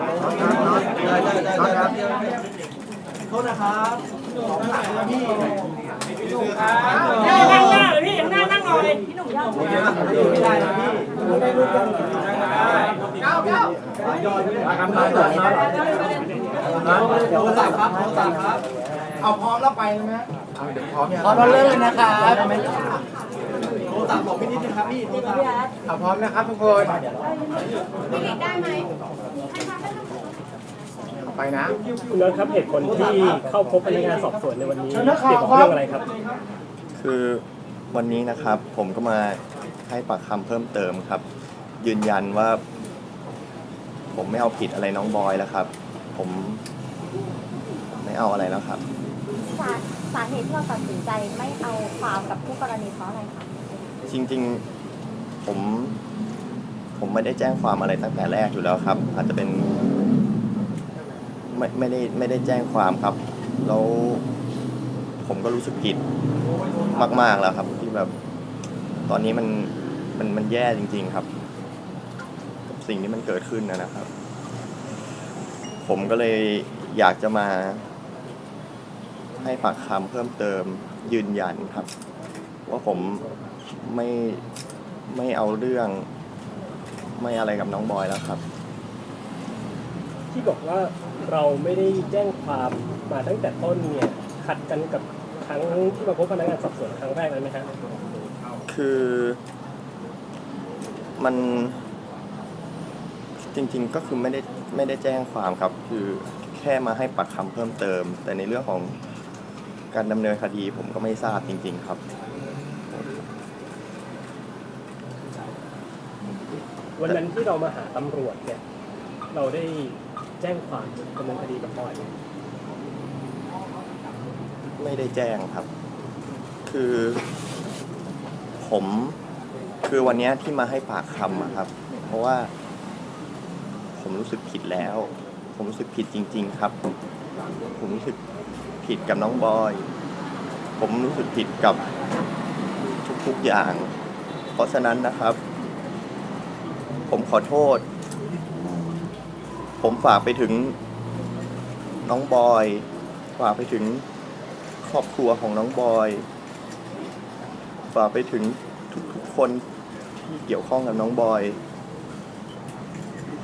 ได้ได้ได้ครับโทษนะครับพี่นั่งหน้าเลยพี่นั่งนั่งหน่อยไม่ได้นะพี่ไม่ได้รู้กันเก้าเก้าครับโทรศัพท์ครับโทรศัพท์ครับ เอาพร้อมแล้วไปเลยไหมพร้อมพร้อมแล้วเริ่มเลยนะครับโทร ศัพท์บอกพี่นิดนึงครับพี่โทรศัพท์เอาพร้อมนะครับทุกคนพี่ลิกได้ไหมไปนะคุณนนท์ครับเหตุผลที่เข้าพบพนักงานสอบสวนในวันนี้เกี่ยวกับเรื่องอะไรครับ คือวันนี้นะครับผมก็มาให้ปากคำเพิ่มเติมครับ ยืนยันว่า ผมไม่เอาผิดอะไรน้องบอยแล้วครับ ผมไม่เอาอะไรแล้วครับสาสาเหตุที่เราตัดสินใจไม่เอาความกับผู้กรณีเพราะอะไรคะ จริง ๆ ผม ผมไม่ได้แจ้งความอะไรตั้งแต่แรกอยู่แล้วครับ อาจจะเป็น ไม่ไม่ได้ไม่ได้แจ้งความครับ แล้วผมก็รู้สึกผิดมาก ๆแล้วครับ ที่แบบ ตอนนี้มันมันมันแย่จริง ๆครับกับสิ่งที่มันเกิดขึ้นนะนะครับ ผมก็เลยอยากจะมา ให้ปากคำเพิ่มเติมยืนยันครับ ว่าผม ไม่ไม่เอาเรื่อง ไม่อะไรกับน้องบอยแล้วครับ ที่บอกว่าเราไม่ได้แจ้งความมาตั้งแต่ต้นเนี่ยขัดกันกับครั้งที่มาพบพนักงานสอบสวนครั้งแรกนั้นไหมครับคือมันจริงๆก็คือไม่ได้ไม่ได้แจ้งความครับ คือแค่มาให้ปากคำเพิ่มเติม แต่ในเรื่องของการดำเนินคดีผมก็ไม่ทราบจริง ๆ ครับ วันนั้นที่เรามาหาตำรวจเนี่ย เราได้แจ้งความดำเนินคดีกับบอยไหมไม่ได้แจ้งครับ คือผมคือวันเนี้ยที่มาให้ปากคำอะครับ เพราะว่า ผมรู้สึกผิดแล้ว ผมรู้สึกผิดจริง ๆ ครับ ผมรู้สึกผิดกับน้องบอย ผมรู้สึกผิดกับทุกๆอย่าง เพราะฉะนั้นนะครับ ผมขอโทษ ผมฝากไปถึงน้องบอย ฝากไปถึงครอบครัวของน้องบอย ฝากไปถึงทุกๆคนที่เกี่ยวข้องกับน้องบอย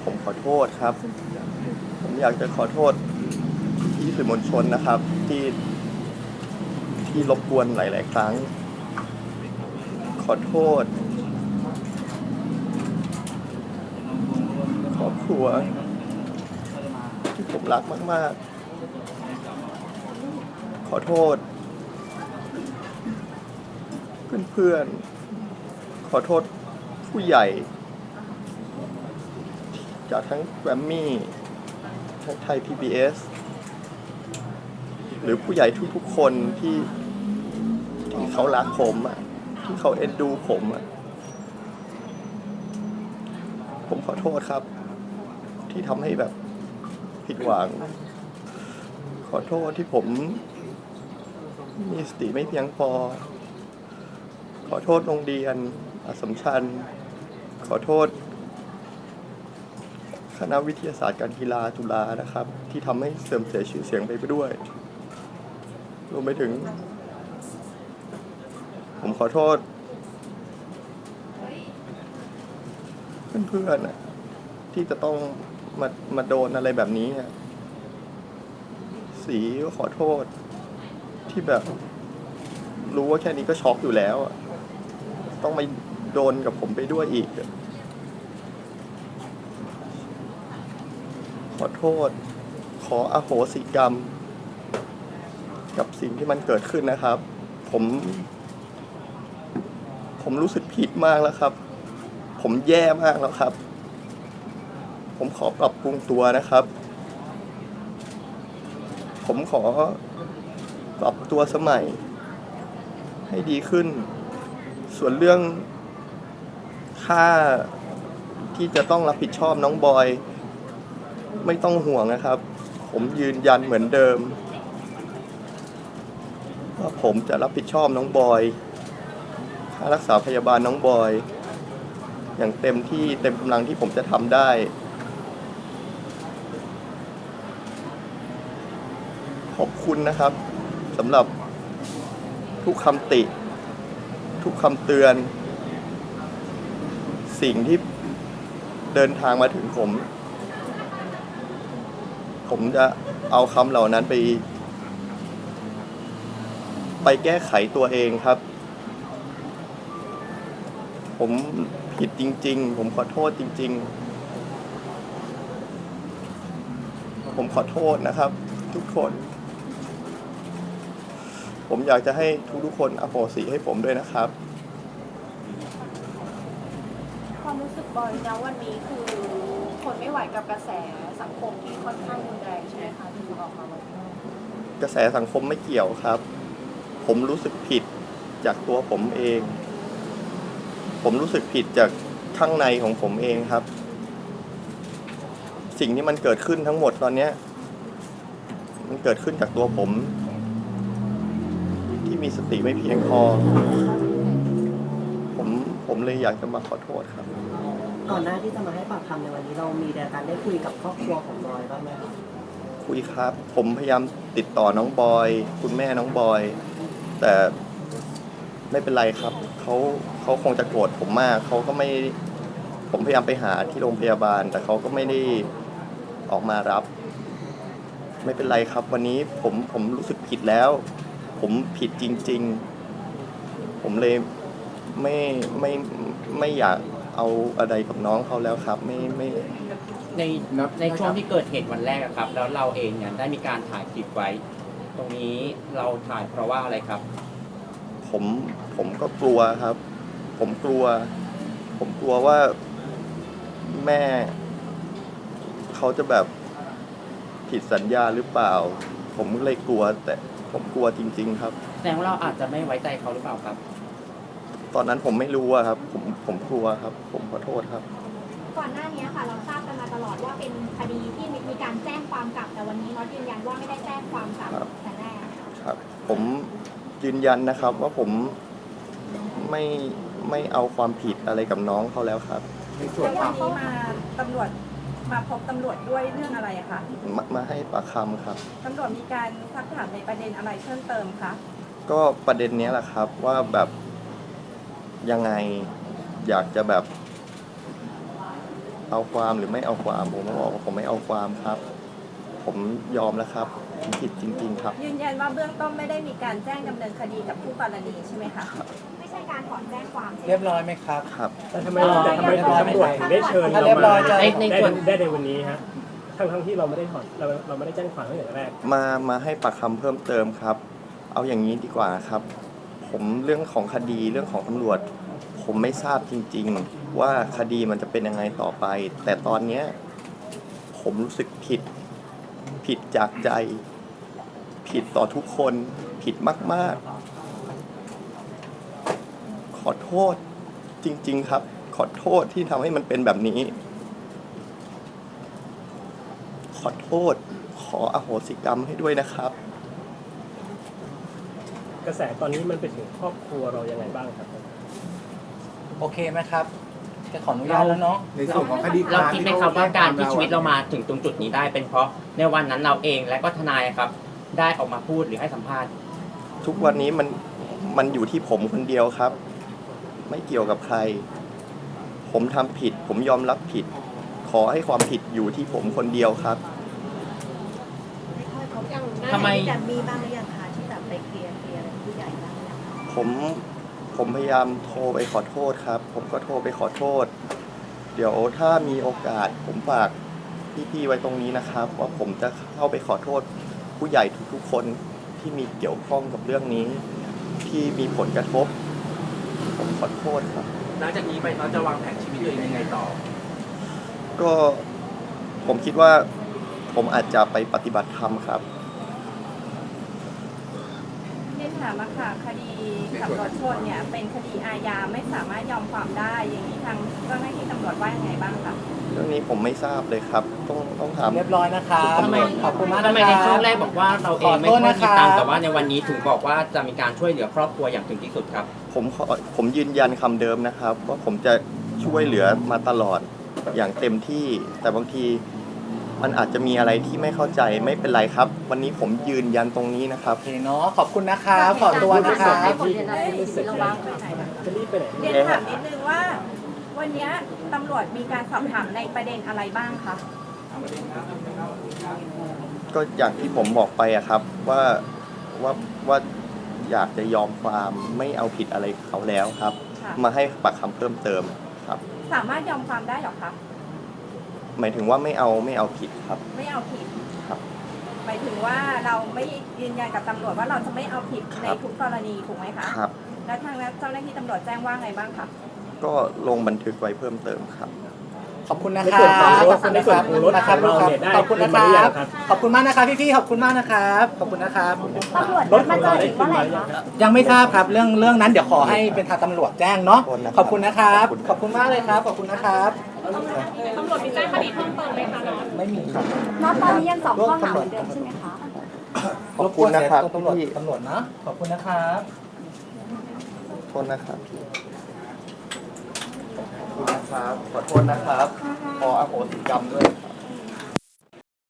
ผมขอโทษครับ ผมอยากจะขอโทษพี่สื่อมวลชนนะครับที่ที่รบกวนหลาย ๆ ครั้ง ขอโทษ ค รัว ที่ผมรักมาก ๆ ขอโทษ เพื่อน ๆ ขอโทษผู้ใหญ่ จากทั้งแกรมมี่ทั้งไทย PBS หรือผู้ใหญ่ทุก ๆ คนที่ที่เขารักผมอะ ที่เขาเอ็นดูผมอะ ผมขอโทษครับ ที่ทำให้แบบผิดหวัง ขอโทษที่ผมมีสติไม่เพียงพอ ขอโทษโรงเรียนอัสสัมชัญ ขอโทษ คณะวิทยาศาสตร์การกีฬาจุฬานะครับ ที่ทำให้เสื่อมเสียชื่อเสียงไปด้วย รวมไปถึง ผมขอโทษ เพื่อนๆน่ะที่จะต้อง มามาโดนอะไรแบบนี้อะสีก็ขอโทษ ที่แบบ รู้ว่าแค่นี้ก็ช็อกอยู่แล้วอะต้องมาโดนกับผมไปด้วยอีก ขอโทษ ขออโหสิกรรม กับสิ่งที่มันเกิดขึ้นนะครับ ผม ผมรู้สึกผิดมากแล้วครับ ผมแย่มากแล้วครับ ผมขอปรับปรุงตัวนะครับ ผมขอปรับตัวสมัย ให้ดีขึ้น ส่วนเรื่องค่าที่จะต้องรับผิดชอบน้องบอย ไม่ต้องห่วงนะครับ ผมยืนยันเหมือนเดิมว่าผมจะรับผิดชอบน้องบอยค่ารักษาพยาบาลน้องบอย อย่างเต็มที่เต็มกำลังที่ผมจะทำได้ ขอบคุณนะครับสำหรับทุกคำติ ทุกคำเตือน สิ่งที่เดินทางมาถึงผม ผมจะเอาคำเหล่านั้นไป ไปแก้ไขตัวเองครับ ผมผิดจริง ๆ ผมขอโทษจริง ๆ ผมขอโทษนะครับ ทุกคน ผมอยากจะให้ทุกๆคนอโหสิให้ผมด้วยนะครับ ความรู้สึกบอยนะวันนี้คือคนไม่ไหวกับกระแสสังคมที่ค่อนข้างรุนแรงใช่ไหมคะที่ออกมาวันนี้กระแสสังคมไม่เกี่ยวครับ ผมรู้สึกผิดจากตัวผมเอง ผมรู้สึกผิดจากข้างในของผมเองครับ สิ่งที่มันเกิดขึ้นทั้งหมดตอนเนี้ย มันเกิดขึ้นจากตัวผมที่ มีสติไม่เพียงพอ ผมผมเลยอยากจะมาขอโทษครับ ก่อนหน้าที่จะมาให้ปากคำในวันนี้เรามีการได้คุยกับครอบครัวของบอยบ้างไหมครับคุยครับ ผมพยายามติดต่อน้องบอย คุณแม่น้องบอย แต่ไม่เป็นไรครับเขาเขาคงจะโกรธผมมากเขาก็ไม่ผมพยายามไปหาที่โรงพยาบาล แต่เขาก็ไม่ได้ออกมารับ ไม่เป็นไรครับ วันนี้ผมผมรู้สึกผิดแล้ว ผมผิดจริง ๆ ผมเลยไม่ไม่ไม่อยากเอาอะไรกับน้องเขาแล้วครับ ไม่ไม่ ในในช่วงที่เกิดเหตุวันแรกอะครับ แล้วเราเองเนี่ยได้มีการถ่ายคลิปไว้ ตรงนี้เราถ่ายเพราะว่าอะไรครับ ผมผมก็กลัวครับ ผมกลัว ผมกลัวว่าแม่ เขาจะแบบผิดสัญญาหรือเปล่า ผมเลยกลัว แต่ผมกลัวจริง ๆ ครับ แสดงว่าเราอาจจะไม่ไว้ใจเขาหรือเปล่าครับ ตอนนั้นผมไม่รู้อะครับ ผมผมกลัวครับ ผมขอโทษครับ ก่อนหน้านี้ค่ะเราทราบกันมาตลอดว่าเป็นคดีที่มีการแจ้งความกลับ แต่วันนี้น็อตยืนยันว่าไม่ได้แจ้งความกลับครับ แต่แรกครับ ผมยืนยันนะครับว่าผมไม่ไม่เอาความผิดอะไรกับน้องเขาแล้วครับ ในส่วนแล้วขวัอนงนี้มาตำรวจ มาพบตำรวจด้วยเรื่องอะไรอะคะมามาให้ปากคำครับ ตำรวจมีการซักถามในประเด็นอะไรเพิ่มเติมคะก็ประเด็นเนี้ยแหละครับว่าแบบยังไงอยากจะแบบ เอาความหรือไม่เอาความผมก็บอกว่าผมไม่เอาความครับ ผมยอมแล้วครับผมผิดจริง ๆ ครับ ยืนยันว่าเบื้องต้นไม่ได้มีการแจ้งดำเนินคดีกับผู้กรณีใช่ไหมคะไม่ใช่ การถอนแจ้งความใช่ไหมเรียบร้อยไหมครับ ครับ แต่ทำไมแต่ทำไมทางตำรวจถึงได้เชิญถ้าเราเรียบร้มาอยจะในในได้ส่วน ได้ในวันนี้ฮะทั้งทั้งที่เราไม่ได้ถอนเราเราไม่ได้แจ้งความตั้งแต่แรก มามาให้ปากคำเพิ่มเติมครับ เอาอย่างนี้ดีกว่าครับ ผมเรื่องของคดีเรื่องของตำรวจ ผมไม่ทราบจริง ๆ ว่าคดีมันจะเป็นยังไงต่อไป แต่ตอนเนี้ยผมรู้สึกผิด ผิดจากใจ ผิดต่อทุกคน ผิดมากๆข อโทษจริง ๆ ครับ ขอโทษที่ทำให้มันเป็นแบบนี้ ขอโทษ ขออโหสิกรรมให้ด้วยนะครับ กระแสตอนนี้มันไปถึงครอบครัวเรายังไงบ้างครับ โอเคไหมครับจะขออนุญาตแล้วเนาะ ในส่วนของคดีเราคิดไหมครับว่าการที่ชีวิตเรามาถึงตรงจุดนี้ได้เป็นเพราะในวันนั้นเราเองและก็ทนายครับ ได้ออกมาพูดหรือให้สัมภาษณ์ ทุกวันนี้มันมันอยู่ที่ผมคนเดียวครับ ไม่เกี่ยวกับใคร ผมทำผิด ผมยอมรับผิด ขอให้ความผิดอยู่ที่ผมคนเดียวครับทำไมจะมีบ้างหรือยังคะที่แบบไปเคลียร์เคลียร์อะไรกับผู้ใหญ่บ้างหรือยังคะผมผมพยายามโทรไปขอโทษครับ ผมก็โทรไปขอโทษ เดี๋ยวถ้ามีโอกาสผมฝากพี่ๆไว้ตรงนี้นะครับ ว่าผมจะเข้าไปขอโทษผู้ใหญ่ทุกๆคนที่มีเกี่ยวข้องกับเรื่องนี้ ที่มีผลกระทบผม ขอโทษครับ หลังจากนี้ไปเราจะวางแผนชีวิตตัวเองยังไงต่อ ก็ผมคิดว่าผมอาจจะไปปฏิบัติธรรมครับเรียน ถามมาค่ะคดีขับรถชนเนี่ยเป็นคดีอาญาไม่สามารถยอมความได้อย่างนี้ทางเจ้าหน้าที่ตำรวจว่ายังไงบ้างคะเรื่องนี้ผมไม่ทราบเลยครับ ต้องต้องถาม เรียบร้อยนะครับทำไมขอบคุณมากทำไมในช่วงแรกบอกว่าเราเองไม่ค่อยมีตังค์แต่ว่าในวันนี้ถึงบอกว่าจะมีการช่วยเหลือครอบครัวอย่างถึงที่สุดครับ ผมขอผมยืนยันคำเดิมนะครับ ว่าผมจะช่วยเหลือมาตลอดอย่างเต็มที่ แต่บางที มันอาจจะมีอะไรที่ไม่เข้าใจไม่เป็นไรครับ วันนี้ผมยืนยันตรงนี้นะครับ โอเคเนาะขอบคุณนะครับขอตัวนะครับที่ไม่เสร็จจะรีบไปไหนเรียนถามนิดนึงว่า วันเนี้ยตำรวจมีการสอบถามในประเด็นอะไรบ้างคะก็อย่างที่ผมบอกไปอะครับว่าว่าว่าอยากจะยอมความไม่เอาผิดอะไรเขาแล้วครับค่ะมาให้ปากคำเพิ่มเติมครับ สามารถยอมความได้เหรอคะ หมายถึงว่าไม่เอาไม่เอาผิดครับ ไม่เอาผิดครับหมายถึงว่าเราไม่ยืนยันกับตำรวจว่าเราจะไม่เอาผิดครับในทุกกรณีถูกไหมคะครับ แล้วทางเจ้าหน้าที่ตำรวจแจ้งว่าไงบ้างคะ ก็ลงบันทึกไว้เพิ่มเติมครับ ขอบคุณนะครับขอบคุณนะครับในส่วนของรถนะครับของเราเนี่ยได้ขอบคุณนะคขึ้นมาหรือยัรับงครับ ขอบคุณมากนะครับพี่ๆขอบคุณมากนะครับขอบคุณนะครับตำรวจรถของเราได้ขึ้นมาหรือยังครับยังไม่ทราบครับเรื่องเรื่องนั้นเดี๋ยวขอให้เป็นทางตำรวจแจ้งเนาะขอบคุณนะครับ ขอบคุณนะครับขอบคุณขอบคุณมากเลยครับ ขอบคุณนะครับ ตำรวจมีแจ้งคดีเพิ่มเติมไหมคะไม่มีครับณตอนนี้ยังสองข้อหาเหมือนเดิมใช่ไหมคะขอบคุณนะครับตำรวจพี่ตำรวจนะ ขอบคุณนะครับโทษนะครับพี่ขอบคุณนะครับ ขอโทษนะครับ ขออโหสิกรรมด้วยครับ